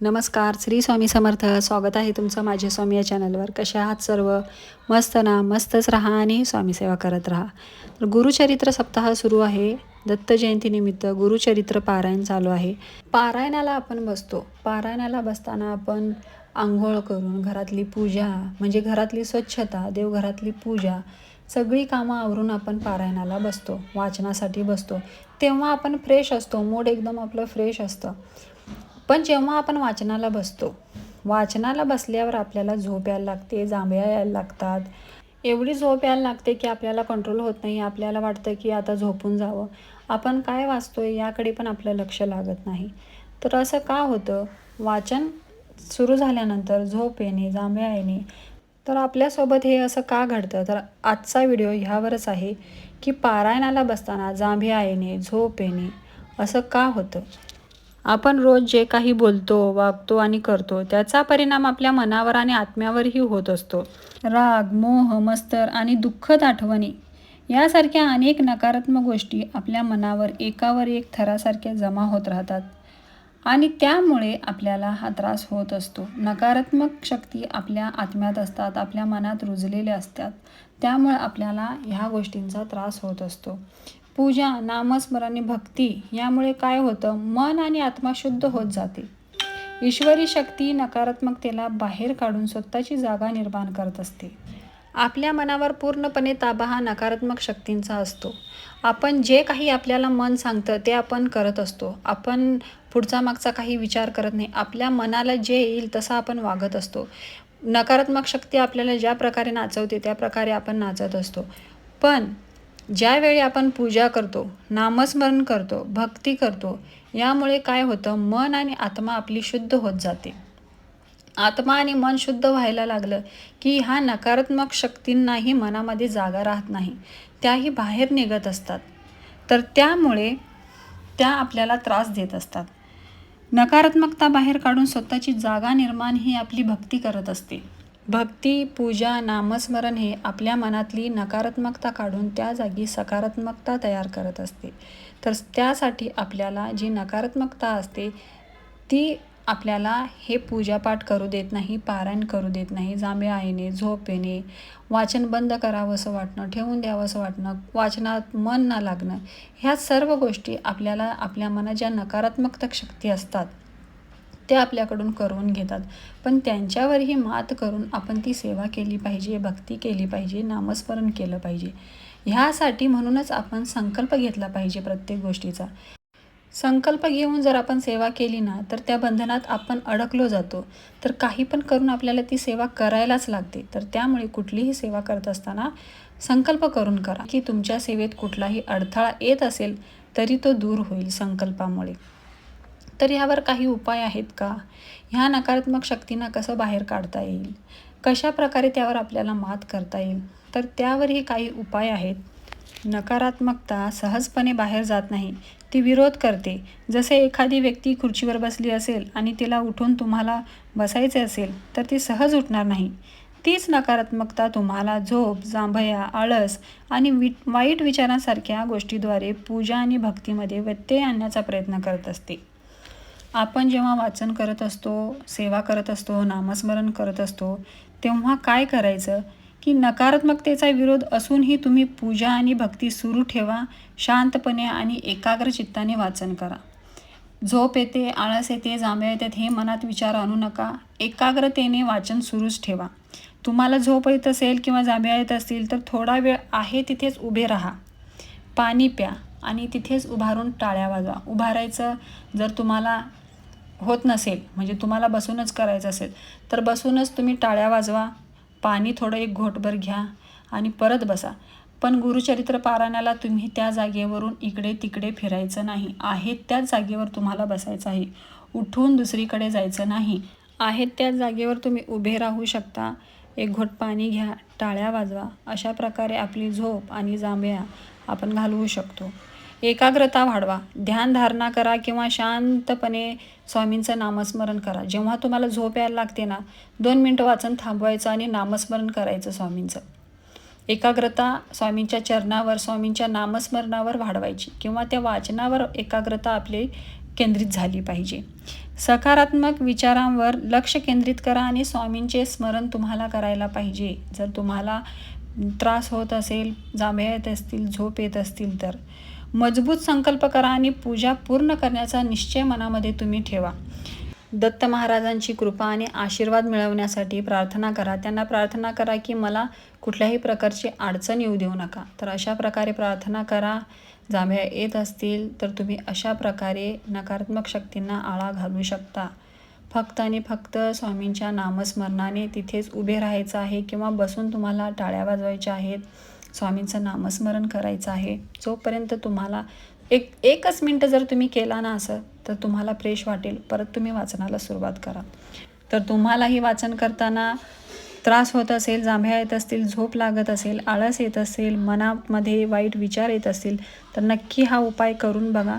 नमस्कार श्री स्वामी समर्थ. स्वागत आहे तुमचं माझ्या स्वामी या चॅनलवर. कसे आहात सर्व? मस्त ना? मस्तच राहा आणि स्वामी सेवा करत राहा. तर गुरुचरित्र सप्ताह सुरू आहे. दत्त जयंतीनिमित्त गुरुचरित्र पारायण चालू आहे. पारायणाला आपण बसतो. पारायणाला बसताना आपण आंघोळ करून घरातली पूजा म्हणजे घरातली स्वच्छता देवघरातली पूजा सगळी कामं आवरून आपण पारायणाला बसतो. वाचनासाठी बसतो. तेव्हा आपण फ्रेश असतो. मूड एकदम आपलं फ्रेश असतं. पण जेव्हा आपण वाचनाला बसतो वाचनाला बसल्यावर आपल्याला झोप यायला लागते जांभया यायला लागतात. एवढी झोप यायला लागते की आपल्याला कंट्रोल होत नाही आपल्याला वाटतं की आता झोपून जावं. आपण काय वाचतोय याकडे पण आपलं लक्ष लागत नाही. तर असं का होतं? वाचन सुरू झाल्यानंतर झोप येणे जांभया येणे तर आपल्यासोबत हे असं का घडतं? तर आजचा व्हिडिओ ह्यावरच आहे की पारायणाला बसताना जांभया येणे झोप येणे असं का होतं? आपण रोज जे काही बोलतो वागतो आणि करतो त्याचा परिणाम आपल्या मनावर आणि आत्म्यावरही होत असतो. राग मोह मस्तर आणि दुःखद आठवणी यासारख्या अनेक नकारात्मक गोष्टी आपल्या मनावर एकावर एक थरासारख्या जमा होत राहतात आणि त्यामुळे आपल्याला हा त्रास होत असतो. नकारात्मक शक्ती आपल्या आत्म्यात असतात आपल्या मनात रुजलेल्या असतात. त्यामुळे आपल्याला ह्या गोष्टींचा त्रास होत असतो. पूजा नामस्मरण भक्ती यामुळे काय होतं? मन आणि आत्मा शुद्ध होत जाते ईश्वरी शक्ती नकारात्मकतेला बाहेर काढून स्वतःची जागा निर्माण करत असते. आपल्या मनावर पूर्णपणे ताबा हा नकारात्मक शक्तींचा असतो. आपण जे काही आपल्याला मन सांगतं ते आपण करत असतो. आपण पुढचा मागचा काही विचार करत नाही. आपल्या मनाला जे येईल तसा आपण वागत असतो. नकारात्मक शक्ती आपल्याला ज्या प्रकारे नाचवते त्या प्रकारे आपण नाचत असतो. पण ज्यावेळी आपण पूजा करतो नामस्मरण करतो भक्ती करतो यामुळे काय होतं? मन आणि आत्मा आपली शुद्ध होत जाते. आत्मा आणि मन शुद्ध व्हायला लागलं की ह्या नकारात्मक शक्तींनाही मनामध्ये जागा राहत नाही. त्याही बाहेर निघत असतात. तर त्यामुळे त्या आपल्याला त्रास देत असतात. नकारात्मकता बाहेर काढून स्वतःची जागा निर्माण ही आपली भक्ती करत असते. भक्ती पूजा नामस्मरण हे आपल्या मनातली नकारात्मकता काढून त्या जागी सकारात्मकता तयार करत असते. तर त्यासाठी आपल्याला जी नकारात्मकता असते ती आपल्याला हे पूजापाठ करू देत नाही पारायण करू देत नाही जांभ्या येणे झोप येणे वाचन बंद करावंसं वाटणं ठेवून द्यावंसं वाटणं वाचनात मन न लागणं ह्या सर्व गोष्टी आपल्याला आपल्या मनात ज्या नकारात्मक शक्ती असतात ते आपल्याकडून करून घेतात. पण त्यांच्यावरही मात करून आपण ती सेवा केली पाहिजे भक्ती केली पाहिजे नामस्मरण केलं पाहिजे. ह्यासाठी म्हणूनच आपण संकल्प घेतला पाहिजे प्रत्येक गोष्टीचा. संकल्प घेऊन जर आपण सेवा केली ना तर त्या बंधनात आपण अडकलो जातो. तर काही पण करून आपल्याला ती सेवा करायलाच लागते. तर त्यामुळे कुठलीही सेवा करत असताना संकल्प करून करा की तुमच्या सेवेत कुठलाही अडथळा येत असेल तरी तो दूर होईल संकल्पामुळे. तर ह्यावर काही उपाय आहेत का? ह्या नकारात्मक शक्तींना कसं बाहेर काढता येईल? कशा प्रकारे त्यावर आपल्याला मात करता येईल? तर त्यावरही काही उपाय आहेत. नकारात्मकता सहजपणे बाहेर जात नाही. ती विरोध करते. जसे एखादी व्यक्ती खुर्चीवर बसली असेल आणि तिला उठून तुम्हाला बसायचे असेल तर ती सहज उठणार नाही. तीच नकारात्मकता तुम्हाला झोप जांभया आळस आणि वि वाईट विचारांसारख्या गोष्टीद्वारे पूजा आणि भक्तीमध्ये व्यत्यय आणण्याचा प्रयत्न करत असते. आपण जेव्हा वाचन करत असतो सेवा करत असतो नामस्मरण करत असतो तेव्हा काय करायचं? की नकारात्मकतेचा विरोध असूनही तुम्ही पूजा आणि भक्ती सुरू ठेवा शांतपणे आणि एकाग्र चित्ताने वाचन करा. झोप येते आळस येते जांभ्या येतात हे मनात विचार आणू नका. एकाग्रतेने वाचन सुरूच ठेवा. तुम्हाला झोप येत असेल किंवा जांभ्या येत असतील तर थोडा वेळ आहे तिथेच उभे राहा. पाणी प्या आणि तिथेच उभारून टाळ्या वाजवा. उभारायचं जर तुम्हाला होत नसेल म्हणजे तुम्हाला बसूनच करायचं असेल तर बसूनच तुम्ही टाळ्या वाजवा पाणी थोडं एक घोटभर घ्या आणि परत बसा. पण गुरुचरित्र पारायणाला तुम्ही त्या जागेवरून इकडे तिकडे फिरायचं नाही. आहेत त्याच जागेवर तुम्हाला बसायचं आहे. उठून दुसरीकडे जायचं नाही. आहेत त्याच जागेवर तुम्ही उभे राहू शकता. एक घोट पाणी घ्या टाळ्या वाजवा. अशा प्रकारे आपली झोप आणि जांभया आपण घालवू शकतो. एकाग्रता वाढवा. ध्यानधारणा करा किंवा शांतपणे स्वामींचं नामस्मरण करा. जेव्हा तुम्हाला झोप यायला लागते ना दोन मिनटं वाचन थांबवायचं आणि नामस्मरण करायचं स्वामींचं. एकाग्रता स्वामींच्या चरणावर स्वामींच्या नामस्मरणावर वाढवायची किंवा त्या वाचनावर एकाग्रता आपली केंद्रित झाली पाहिजे. सकारात्मक विचारांवर लक्ष केंद्रित करा आणि स्वामींचे स्मरण तुम्हाला करायला पाहिजे. जर तुम्हाला त्रास होत असेल जांभ्या येत असतील झोप येत असतील तर. मजबूत संकल्प करा आणि पूजा पूर्ण करण्याचा निश्चय मनामध्ये तुम्ही ठेवा. दत्त महाराजांची कृपा आणि आशीर्वाद मिळवण्यासाठी प्रार्थना करा. त्यांना प्रार्थना करा की मला कुठल्याही प्रकारची अडचण येऊ देऊ नका. तर अशा प्रकारे प्रार्थना करा. जांभया येत असतील तर तुम्ही अशा प्रकारे नकारात्मक शक्तींना आळा घालू शकता. फक्त आणि फक्त स्वामींच्या नामस्मरणाने तिथेच उभे राहायचं आहे किंवा बसून तुम्हाला टाळ्या वाजवायच्या आहेत स्वामींचं नामस्मरण करायचं आहे. जोपर्यंत तुम्हाला एक एकच मिनटं जर तुम्ही केला ना असं तर तुम्हाला फ्रेश वाटेल. परत तुम्ही वाचनाला सुरुवात करा. तर तुम्हालाही वाचन करताना त्रास होत असेल जांभ्या येत असतील झोप लागत असेल आळस येत असेल मनामध्ये वाईट विचार येत असतील तर नक्की हा उपाय करून बघा.